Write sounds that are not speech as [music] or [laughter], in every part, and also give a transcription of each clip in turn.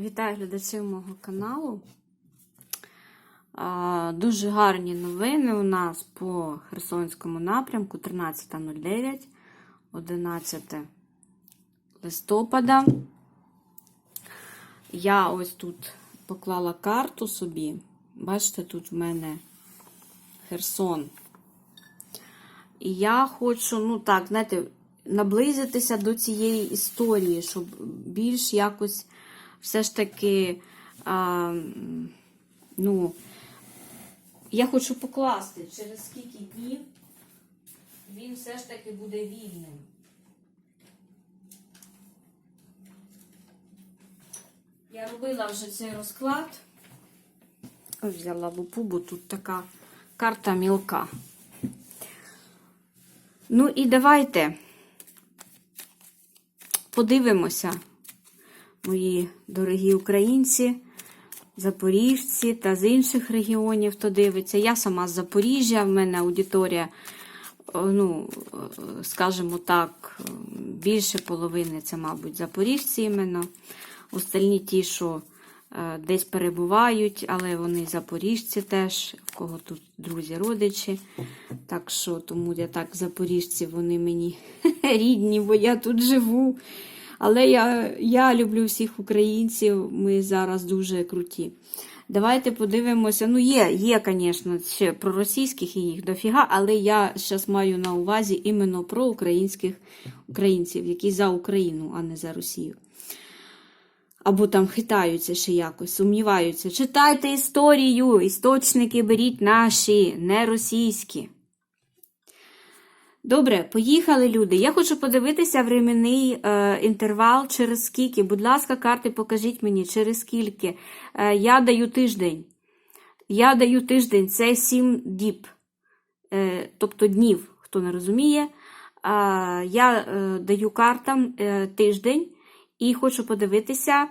Вітаю глядачів мого каналу. Дуже гарні новини у нас по Херсонському напрямку 13.09, 11 листопада. Я ось тут поклала карту собі. Бачите, тут в мене Херсон. І я хочу, ну так, знаєте, наблизитися до цієї історії, щоб більш якось все ж таки, а, ну, я хочу покласти, через скільки днів він все ж таки буде вільним. Я робила вже цей розклад. Ось взяла лупу, бо тут така карта мілка. Ну і давайте подивимося, мої дорогі українці, запоріжці та з інших регіонів, хто дивиться. Я сама з Запоріжжя, в мене аудиторія, ну, скажімо так, більше половини це, мабуть, запоріжці іменно. Остальні ті, що десь перебувають, але вони запоріжці теж, в кого тут друзі, родичі. Так що, тому я так, запоріжці, вони мені [laughs] рідні, бо я тут живу. Але я я люблю всіх українців, ми зараз дуже круті. Давайте подивимося. Ну, є, є, звісно, ще про російських і їх дофіга, але я зараз маю на увазі іменно про українських українців, які за Україну, а не за Росію. Або там хитаються ще якось, сумніваються. Читайте історію, істочники беріть наші, не російські. Добре, поїхали люди. Я хочу подивитися временний е, інтервал, через скільки. Будь ласка, карти покажіть мені, через скільки. Е, я даю тиждень. Я даю тиждень, це 7 діб. Е, тобто днів, хто не розуміє. Е, я е, даю картам е, тиждень і хочу подивитися, е,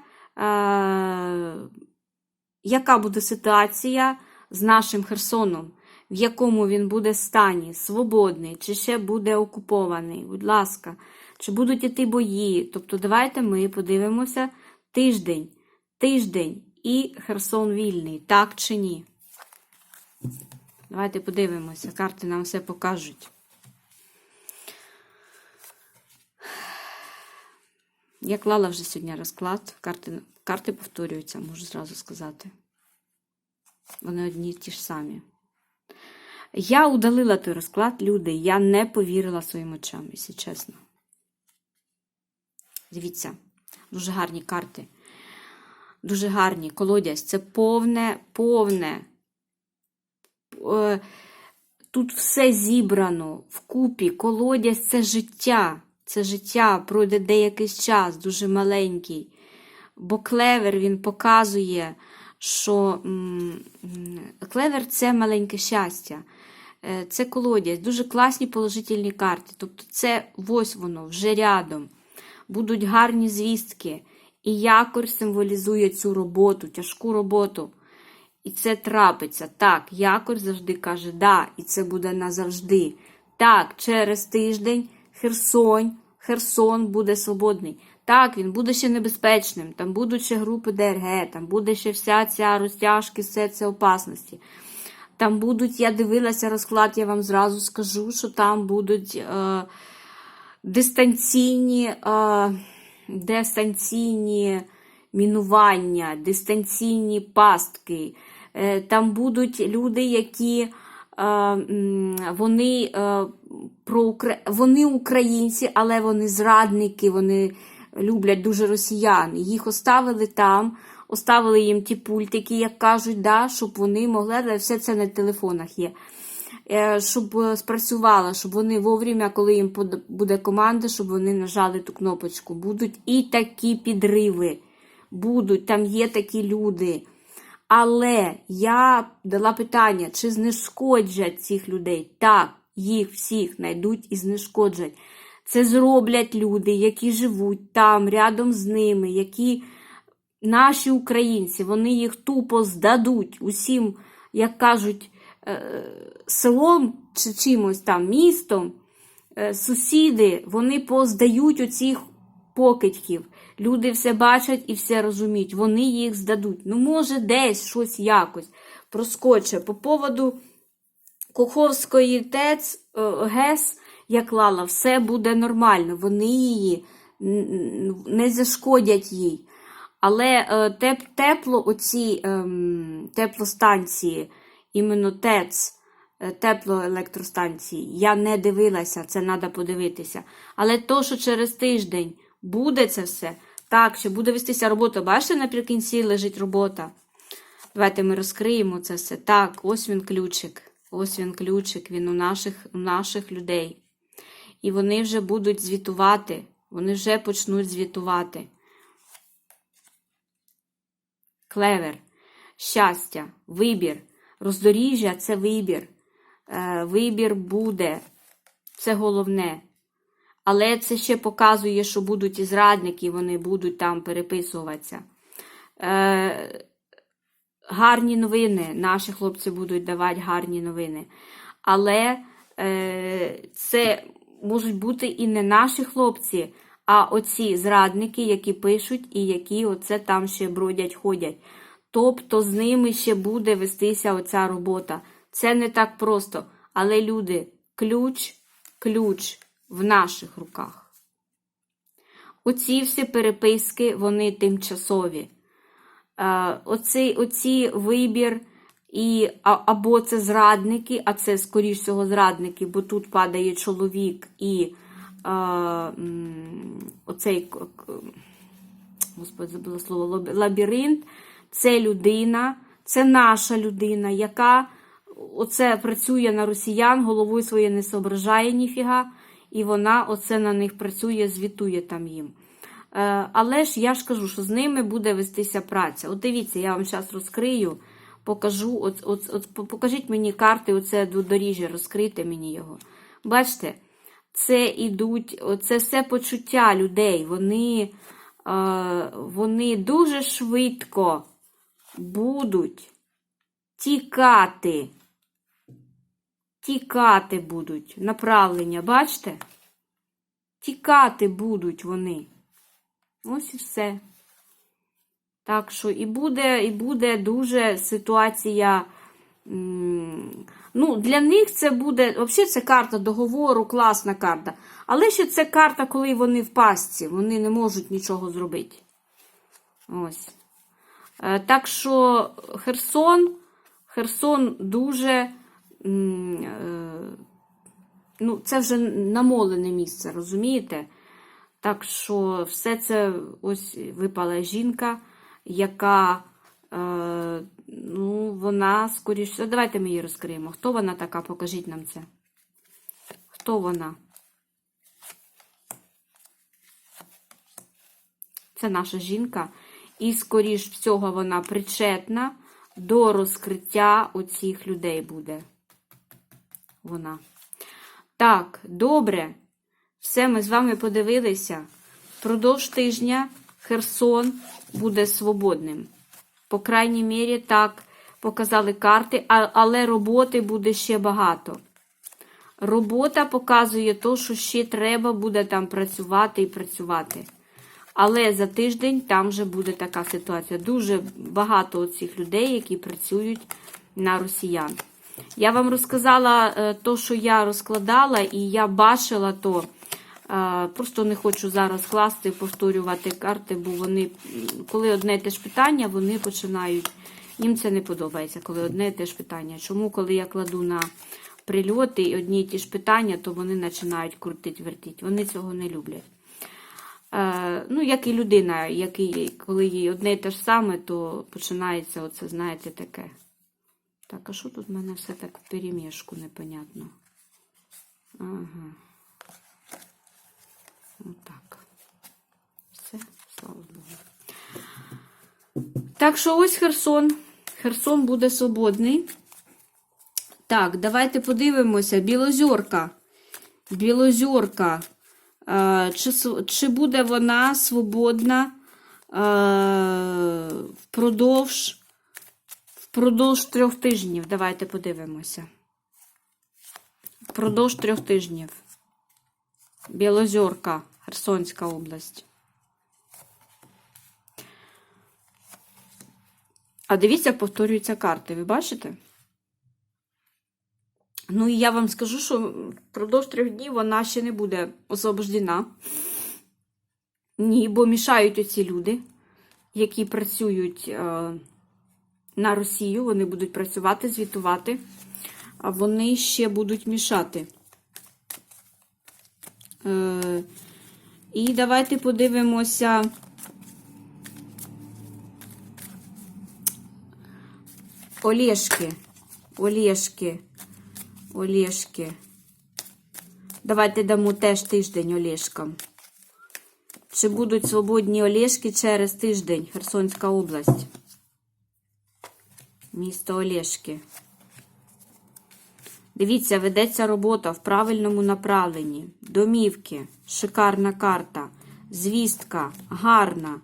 яка буде ситуація з нашим Херсоном в якому він буде стані, свободний, чи ще буде окупований. Будь ласка, чи будуть іти бої. Тобто, давайте ми подивимося тиждень, тиждень і Херсон вільний, так чи ні? Давайте подивимося, карти нам все покажуть. Я клала вже сьогодні розклад, карти, карти повторюються, можу зразу сказати. Вони одні ті ж самі. Я удалила той розклад, люди, я не повірила своїм очам, якщо чесно. Дивіться, дуже гарні карти. Дуже гарні колодязь. Це повне, повне. Тут все зібрано вкупі. Колодязь це життя. Це життя пройде деякий час, дуже маленький. Бо клевер він показує, що клевер це маленьке щастя. Це колодязь, дуже класні положительні карти. Тобто, це ось воно вже рядом. Будуть гарні звістки. І якорь символізує цю роботу, тяжку роботу. І це трапиться. Так, якорь завжди каже, да, і це буде назавжди. Так, через тиждень Херсон, Херсон буде свободний. Так, він буде ще небезпечним. Там будуть ще групи ДРГ, там буде ще вся ця розтяжки, все це опасності. Там будуть, я дивилася розклад, я вам зразу скажу, що там будуть е, дистанційні е, дистанційні мінування, дистанційні пастки. Е, там будуть люди, які е, вони, е, про, вони українці, але вони зрадники, вони люблять дуже росіян. Їх оставили там оставили їм ті пультики, як кажуть, да, щоб вони могли, але все це на телефонах є. Щоб спрацювало, щоб вони вовремя, коли їм буде команда, щоб вони нажали ту кнопочку. Будуть і такі підриви. Будуть, там є такі люди. Але я дала питання, чи знешкоджать цих людей? Так, їх всіх знайдуть і знешкоджать. Це зроблять люди, які живуть там, рядом з ними, які наші українці, вони їх тупо здадуть усім, як кажуть, е, селом чи чимось там містом, е, сусіди, вони поздають оцих покидьків. Люди все бачать і все розуміють. Вони їх здадуть. Ну, може, десь щось якось проскоче. По поводу Куховської ТЕЦ, е, ГЕС, я клала, все буде нормально. Вони її не зашкодять їй. Але е, теп, тепло, оці ем, теплостанції, іменно ТЕЦ, е, теплоелектростанції, я не дивилася, це треба подивитися. Але то, що через тиждень буде це все, так, що буде вестися робота, бачите, наприкінці лежить робота. Давайте ми розкриємо це все. Так, ось він ключик. Ось він ключик, він у наших, у наших людей. І вони вже будуть звітувати. Вони вже почнуть звітувати. Клевер, щастя, вибір. Роздоріжжя це вибір. Е, вибір буде. Це головне. Але це ще показує, що будуть і зрадники, вони будуть там переписуватися. Е, гарні новини. Наші хлопці будуть давати гарні новини. Але е, це можуть бути і не наші хлопці, а оці зрадники, які пишуть і які оце там ще бродять, ходять. Тобто з ними ще буде вестися оця робота. Це не так просто. Але люди, ключ, ключ в наших руках. Оці всі переписки, вони тимчасові. Е, оцей, оці вибір, і, або це зрадники, а це, скоріш всього, зрадники, бо тут падає чоловік і оцей, господи, забула слово, лабіринт, це людина, це наша людина, яка оце працює на росіян, головою своєю не соображає ніфіга, і вона оце на них працює, звітує там їм. Е, Але ж я ж кажу, що з ними буде вестися праця. От дивіться, я вам зараз розкрию, покажу, от, от, от, покажіть мені карти, оце доріжжя, розкрийте мені його. Бачите, це ідуть, це все почуття людей. Вони, е, вони дуже швидко будуть тікати. Тікати будуть направлення, бачите? Тікати будуть вони. Ось і все. Так що і буде, і буде дуже ситуація. Ну, для них це буде. Взагалі, це карта договору, класна карта. Але ще це карта, коли вони в пастці, вони не можуть нічого зробити. Ось. Е, Так що Херсон, Херсон дуже. е, Ну, це вже намолене місце, розумієте? Так що все це ось випала жінка, яка, ну, вона скоріше. Давайте ми її розкриємо. Хто вона така? Покажіть нам це. Хто вона? Це наша жінка. І, скоріш всього, вона причетна до розкриття оцих людей буде. Вона. Так, добре. Все, ми з вами подивилися. Продовж тижня Херсон буде свободним. По крайній мірі, так показали карти, але роботи буде ще багато. Робота показує то, що ще треба буде там працювати і працювати. Але за тиждень там вже буде така ситуація. Дуже багато цих людей, які працюють на росіян. Я вам розказала е, то, що я розкладала, і я бачила то. Просто не хочу зараз класти, повторювати карти, бо вони, коли одне і те ж питання, вони починають. Їм це не подобається, коли одне і те ж питання. Чому, коли я кладу на прильоти і одні і ті ж питання, то вони починають крутити, вертити. Вони цього не люблять. Е, ну, як і людина, який, коли їй одне і те ж саме, то починається оце, знаєте, таке. Так, а що тут в мене все так в перемішку непонятно? Ага. Отак. Все, слава Богу. Так що ось Херсон. Херсон буде свободний. Так, давайте подивимося. Білозорка. Білозорка. Чи, чи буде вона свободна впродовж, впродовж трьох тижнів? Давайте подивимося. Впродовж трьох тижнів. Білозерка, Херсонська область. А дивіться, як повторюються карти, ви бачите? Ну, і я вам скажу, що впродовж трьох днів вона ще не буде освобождена. Ні, бо мішають оці люди, які працюють е, на Росію, вони будуть працювати, звітувати, а вони ще будуть мішати. Е, і давайте подивимося. Олешки. Олешки. Олешки. Давайте дамо теж тиждень Олешкам. Чи будуть свободні Олешки через тиждень? Херсонська область. Місто Олешки. Дивіться, ведеться робота в правильному направленні. Домівки, шикарна карта, звістка, гарна.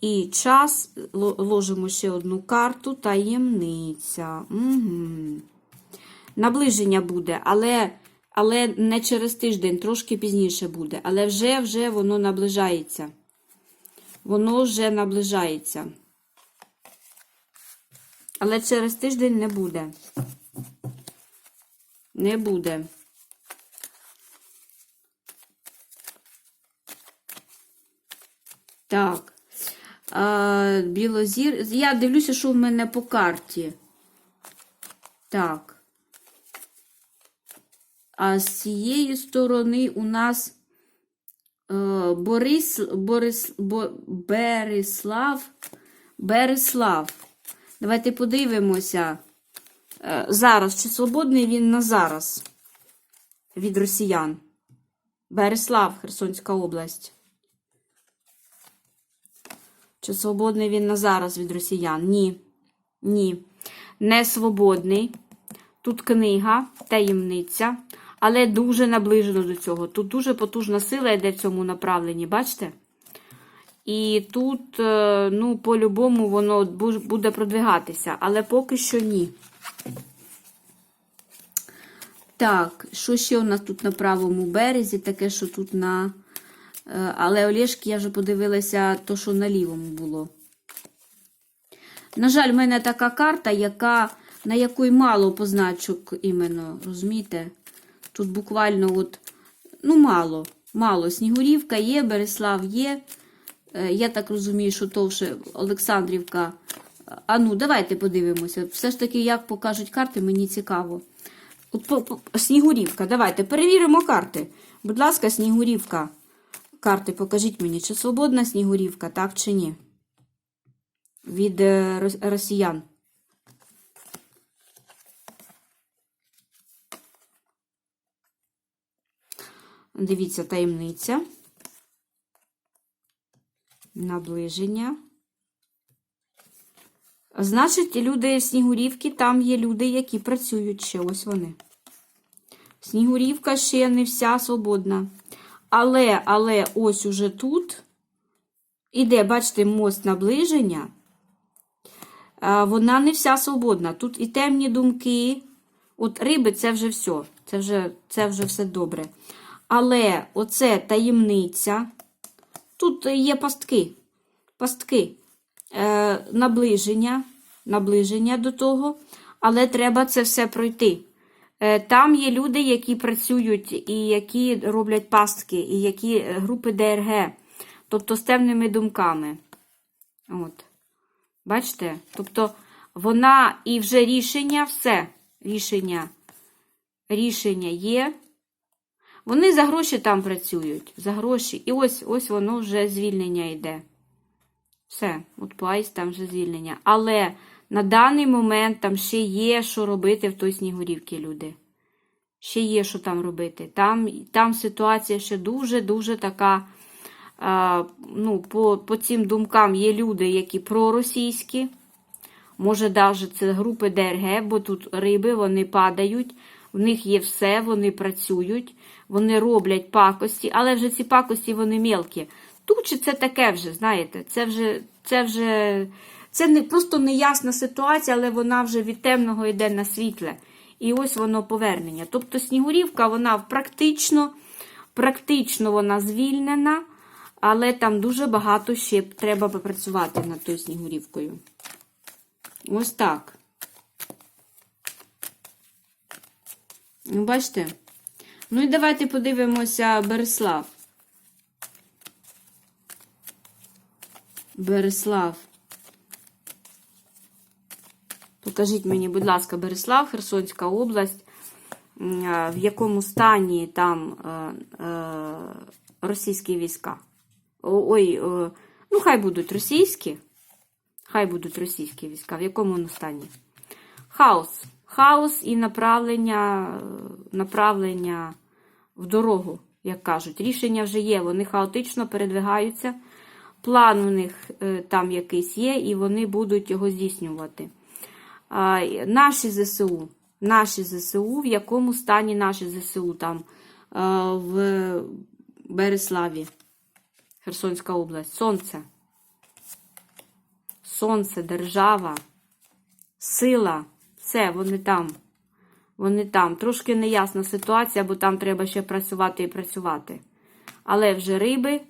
І час, ложимо ще одну карту, таємниця. Угу. Наближення буде, але, але не через тиждень, трошки пізніше буде. Але вже, вже воно наближається. Воно вже наближається. Але через тиждень не буде. Не буде. Так. А, білозір. Я дивлюся, що в мене по карті. Так. А з цієї сторони у нас е, Борис, Борис, Бо, Береслав. Береслав. Давайте подивимося. Е, зараз, чи свободний він на зараз від росіян? Береслав, Херсонська область. Чи свободний він на зараз від росіян? Ні. Ні. Не свободний. Тут книга, таємниця, але дуже наближено до цього. Тут дуже потужна сила йде в цьому направленні, бачите? І тут, е, ну, по-любому, воно буде продвигатися, але поки що ні. Так, що ще у нас тут на правому березі? Таке, що тут на. е, Але Олешки я вже подивилася, то, що на лівому було. На жаль, в мене така карта, яка, на якої мало позначок іменно, розумієте? Тут буквально от, ну, мало, мало. Снігурівка є, Береслав є. Е, Я так розумію, що то вже Олександрівка. А ну, давайте подивимося. Все ж таки, як покажуть карти, мені цікаво. Снігурівка, давайте перевіримо карти. Будь ласка, Снігурівка. Карти покажіть мені, чи свободна Снігурівка, так чи ні? Від е, росіян. Дивіться, таємниця. Наближення. Значить, люди Снігурівки, там є люди, які працюють ще. Ось вони. Снігурівка ще не вся свободна. Але, але ось уже тут іде, бачите, мост наближення. Вона не вся свободна. Тут і темні думки. От риби це вже все. Це вже, це вже все добре. Але оце таємниця. Тут є пастки. Пастки. Е, наближення, наближення до того, але треба це все пройти. Е, Там є люди, які працюють і які роблять пастки, і які е, групи ДРГ, тобто з темними думками. От. Бачите? Тобто вона і вже рішення, все. Рішення, рішення є. Вони за гроші там працюють. За гроші. І ось ось воно вже звільнення йде. Все, от плайс, там вже звільнення. Але на даний момент там ще є, що робити в той Снігурівці, люди. Ще є, що там робити. Там, там ситуація ще дуже-дуже така. А, ну, по, по цим думкам є люди, які проросійські. Може, навіть це групи ДРГ, бо тут риби, вони падають, в них є все, вони працюють, вони роблять пакості, але вже ці пакості вони мелкі. Чи це таке вже, знаєте, це вже, це вже, це не просто неясна ситуація, але вона вже від темного йде на світле. І ось воно повернення. Тобто Снігурівка, вона практично, практично вона звільнена, але там дуже багато ще треба попрацювати над тою Снігурівкою. Ось так. Ну, бачите? Ну і давайте подивимося Береслав. Береслав. Покажіть мені, будь ласка, Береслав, Херсонська область, в якому стані там е, е, російські війська. Ой, е, ну хай будуть російські. Хай будуть російські війська. В якому воно стані? Хаос. Хаос і направлення, направлення в дорогу, як кажуть. Рішення вже є, вони хаотично передвигаються. План у них е, там якийсь є, і вони будуть його здійснювати. Наші ЗСУ. Наші ЗСУ, в якому стані наші ЗСУ там е, в Береславі, Херсонська область. Сонце. Сонце, держава, сила. Все, вони там. Вони там. Трошки неясна ситуація, бо там треба ще працювати і працювати. Але вже риби,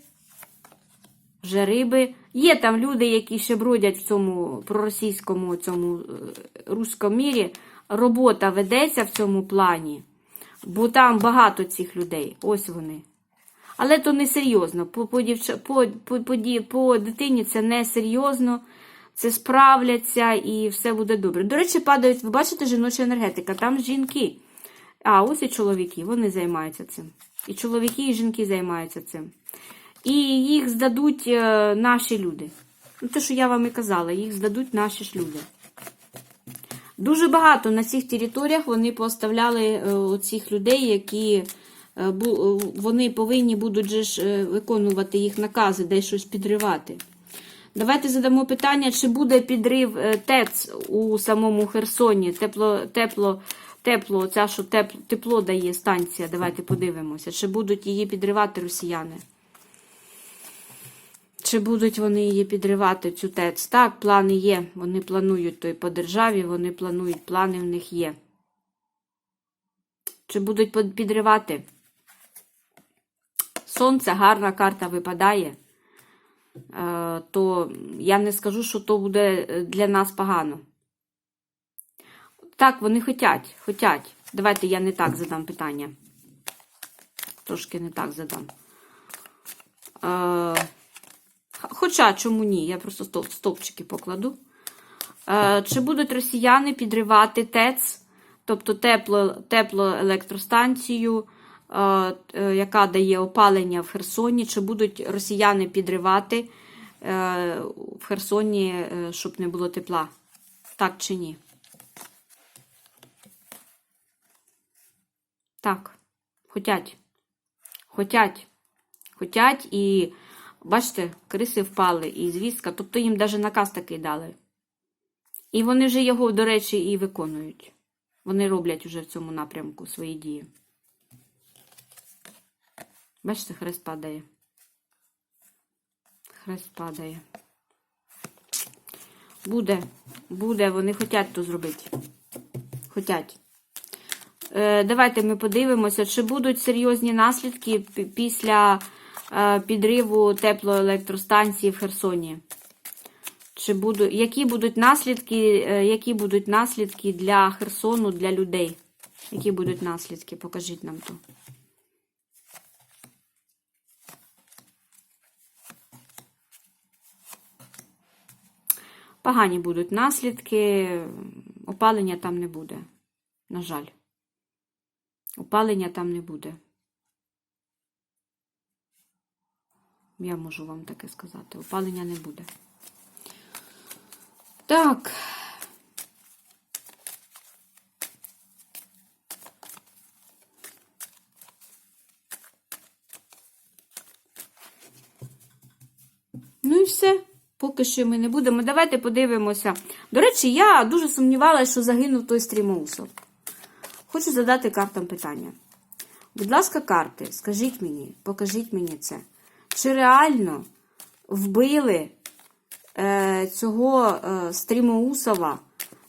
вже риби. Є там люди, які ще бродять в цьому проросійському цьому е, руському мірі. Робота ведеться в цьому плані, бо там багато цих людей. Ось вони. Але то не серйозно. По, по, по, по, по, по дитині це не серйозно. Це справляться і все буде добре. До речі, падають, ви бачите, жіноча енергетика, там жінки. А, ось і чоловіки, вони займаються цим. І чоловіки, і жінки займаються цим. І їх здадуть е, наші люди. Ну, те, що я вам і казала, їх здадуть наші ж люди. Дуже багато на цих територіях вони поставляли е, оцих людей, які е, вони повинні будуть же ж виконувати їх накази, десь щось підривати. Давайте задамо питання, чи буде підрив ТЕЦ у самому Херсоні. Тепло, тепло, тепло, ця, що тепло, тепло дає станція. Давайте подивимося, чи будуть її підривати росіяни. Чи будуть вони її підривати, цю ТЕЦ? Так, плани є. Вони планують той по державі, вони планують, плани в них є. Чи будуть підривати? Сонце, гарна карта випадає. Е, То я не скажу, що то буде е, для нас погано. Так, вони хотять, хотять. Давайте я не так задам питання. Трошки не так задам. Хоча чому ні? Я просто стовпчики покладу. Е, Чи будуть росіяни підривати ТЕЦ, тобто тепло, теплоелектростанцію, е, е, яка дає опалення в Херсоні? Чи будуть росіяни підривати в Херсоні, щоб не було тепла? Так чи ні? Так, хотять. Хотять. Хотять і, бачите, криси впали, і звістка, тобто їм навіть наказ такий дали. І вони вже його, до речі, і виконують. Вони роблять уже в цьому напрямку свої дії. Бачите, хрест падає. Хрест падає. Буде, буде, вони хочуть то зробити. Хотять. Е, Давайте ми подивимося, чи будуть серйозні наслідки після підриву теплоелектростанції в Херсоні. Чи буду, які будуть наслідки, е, які будуть наслідки для Херсону, для людей? Які будуть наслідки? Покажіть нам то. Погані будуть наслідки, опалення там не буде. На жаль. Опалення там не буде. Я можу вам таке сказати. Опалення не буде. Так. Ну і все. Поки що ми не будемо. Давайте подивимося. До речі, я дуже сумнівалася, що загинув той стрімоусов. Хочу задати картам питання. Будь ласка, карти, скажіть мені, покажіть мені це. Чи реально вбили е, цього е, стрімоусова,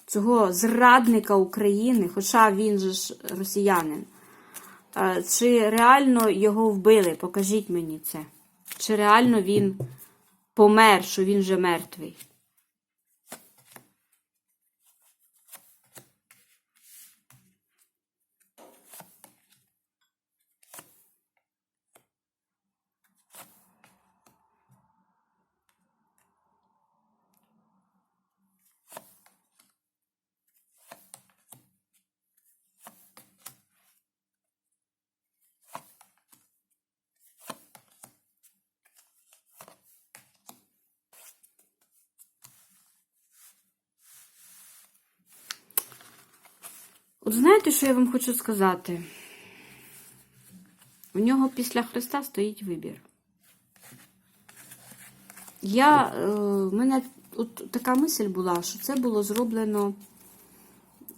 цього зрадника України, хоча він же ж росіянин? Е, чи реально його вбили? Покажіть мені це. Чи реально він помер, що він вже мертвий? От знаєте, що я вам хочу сказати? У нього після Христа стоїть вибір. Я, е, в мене от така мисль була, що це було зроблено,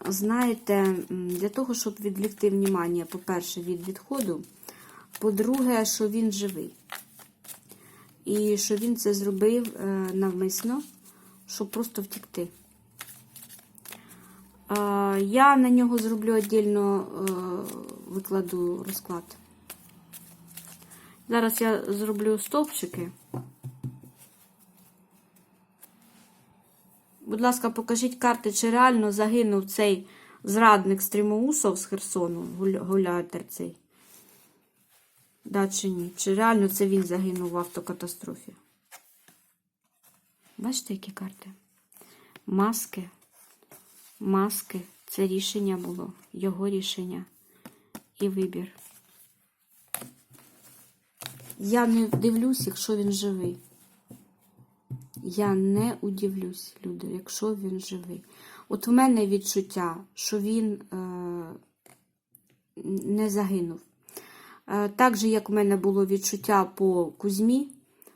знаєте, для того, щоб відвлекти внимання, по-перше, від відходу, по-друге, що він живий. І що він це зробив е, навмисно, щоб просто втікти. Я на нього зроблю віддільно е, викладу розклад. Зараз я зроблю стовпчики. Будь ласка, покажіть карти, чи реально загинув цей зрадник Стрімоусов з Херсону, гуля- гулятер цей. Да, чи ні? Чи реально це він загинув в автокатастрофі? Бачите, які карти? Маски. Маски. Це рішення було. Його рішення. І вибір. Я не дивлюсь, якщо він живий. Я не удивлюсь, люди, якщо він живий. От в мене відчуття, що він е, не загинув. Е, так же, як в мене було відчуття по Кузьмі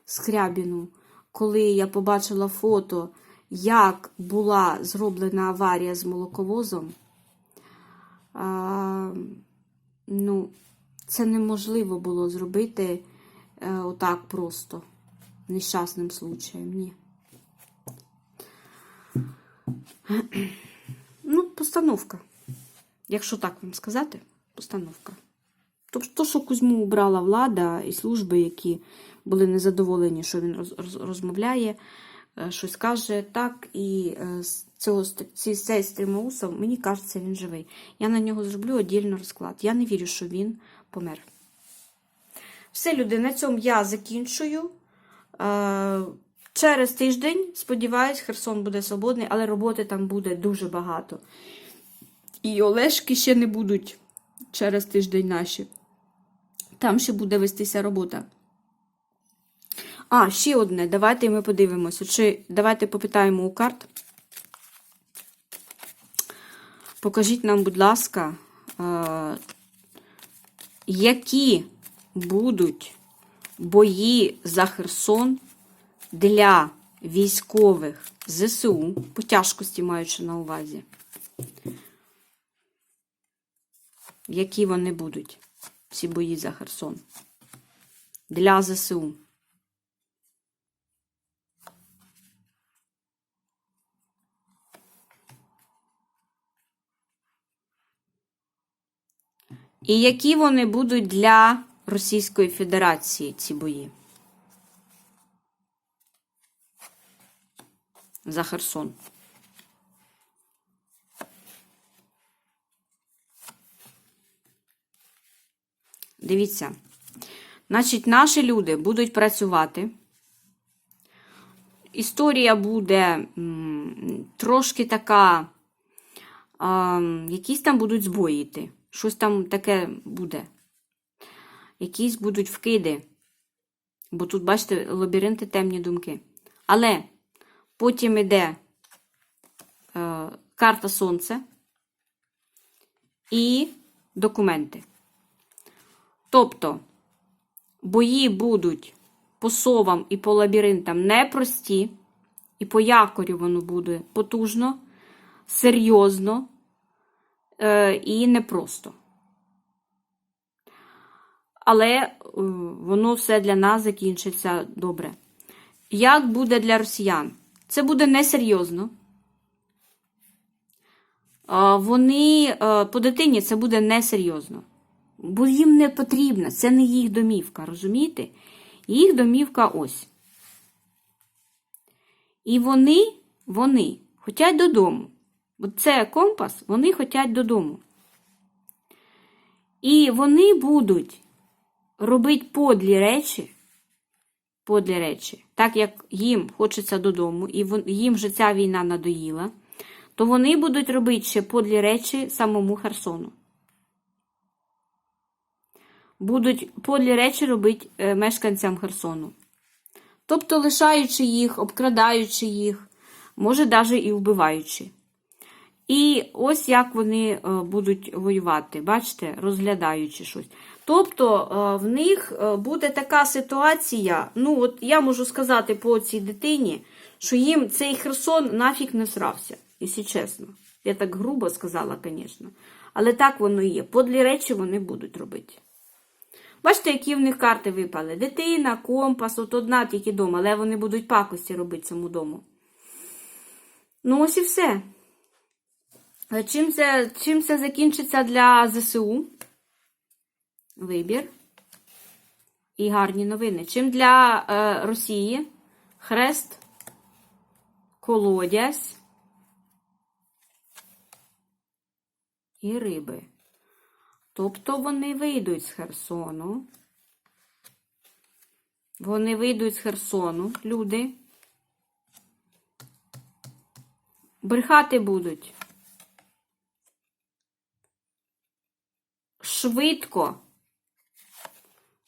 Скрябіну, коли я побачила фото, як була зроблена аварія з молоковозом. Е, ну, це неможливо було зробити е, отак просто нещасним случаєм. Ні. Ну, постановка. Якщо так вам сказати, постановка. Тобто, то, що Кузьму убрала влада і служби, які були незадоволені, що він роз, роз- розмовляє, щось каже, так, і е, ці- цей стрімоусов, мені кажеться, він живий. Я на нього зроблю віддільний розклад. Я не вірю, що він помер. Все, люди, на цьому я закінчую. Е, Через тиждень, сподіваюсь, Херсон буде свободний, але роботи там буде дуже багато. І Олешки ще не будуть через тиждень наші. Там ще буде вестися робота. А, ще одне. Давайте ми подивимося. Чи давайте попитаємо у карт. Покажіть нам, будь ласка, е, які будуть бої за Херсон для військових ЗСУ, по тяжкості маючи на увазі. Які вони будуть, ці бої за Херсон? Для ЗСУ. І які вони будуть для Російської Федерації, ці бої? За Херсон. Дивіться. Значить, наші люди будуть працювати. Історія буде м, трошки така, а, якісь там будуть збої йти. Щось там таке буде. Якісь будуть вкиди. Бо тут, бачите, лабіринти темні думки. Але потім іде е, карта Сонце і документи. Тобто бої будуть по совам і по лабіринтам непрості, і по якорю воно буде потужно, серйозно і непросто. Але е, воно все для нас закінчиться добре. Як буде для росіян? Це буде несерйозно. Е, Вони е, по дитині це буде несерйозно. Бо їм не потрібно, це не їх домівка, розумієте? Їх домівка ось. І вони, вони хочуть додому. Це компас, вони хочуть додому. І вони будуть робити подлі речі, подлі речі, так як їм хочеться додому, і їм же ця війна надоїла, то вони будуть робити ще подлі речі самому Херсону. Будуть подлі речі робити е, мешканцям Херсону. Тобто лишаючи їх, обкрадаючи їх, може навіть і вбиваючи. І ось як вони е, будуть воювати, бачите, розглядаючи щось. Тобто е, в них е, буде така ситуація, ну от я можу сказати по цій дитині, що їм цей Херсон нафіг не срався, якщо чесно. Я так грубо сказала, звісно. Але так воно є. Подлі речі вони будуть робити. Бачите, які в них карти випали? Дитина, компас, от одна тільки дома, але вони будуть пакості робити цьому дому. Ну, ось і все. Е, Чим це, чим це закінчиться для ЗСУ? Вибір. І гарні новини. Чим для е, Росії? Хрест, колодязь і риби. Тобто вони вийдуть з Херсону. Вони вийдуть з Херсону, люди. Брехати будуть. Швидко,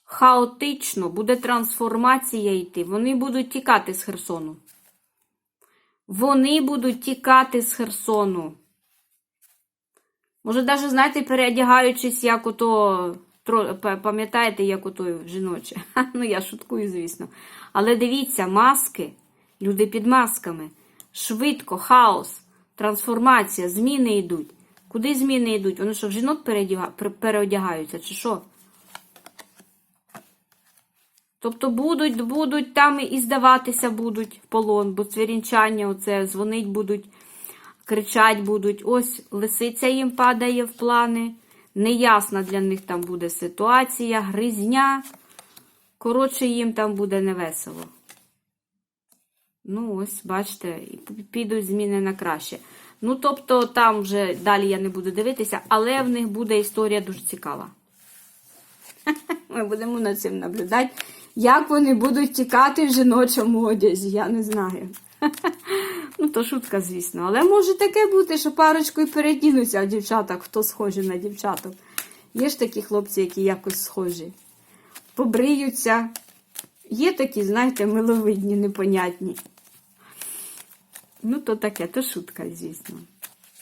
хаотично буде трансформація йти. Вони будуть тікати з Херсону. Вони будуть тікати з Херсону. Може, навіть, знаєте, переодягаючись, як ото, пам'ятаєте, як ото жіноче. [laughs] Ну, я шуткую, звісно. Але дивіться, маски, люди під масками. Швидко, хаос, трансформація, зміни йдуть. Куди зміни йдуть? Вони що, в жінок переодягаються, чи що? Тобто будуть, будуть там і здаватися будуть в полон, бо цвірінчання, оце дзвонить будуть, кричать будуть. Ось лисиця їм падає в плани. Неясна для них там буде ситуація, гризня. Коротше, їм там буде невесело. Ну, ось, бачите, підуть зміни на краще. Ну, тобто, там вже далі я не буду дивитися, але в них буде історія дуже цікава. [laughs] Ми будемо над цим наблюдати. Як вони будуть тікати в жіночому одязі, я не знаю. [laughs] Ну, то шутка, звісно. Але може таке бути, що парочкою передінуться в дівчаток, хто схожий на дівчаток. Є ж такі хлопці, які якось схожі. Побриються. Є такі, знаєте, миловидні, непонятні. Ну, то таке, то шутка, звісно.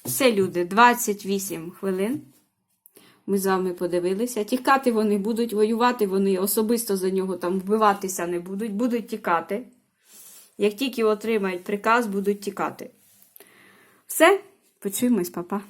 Все, люди, 28 хвилин. Ми з вами подивилися. Тікати вони будуть, воювати вони особисто за нього там вбиватися не будуть, будуть тікати. Як тільки отримають приказ, будуть тікати. Все, почуємось, папа.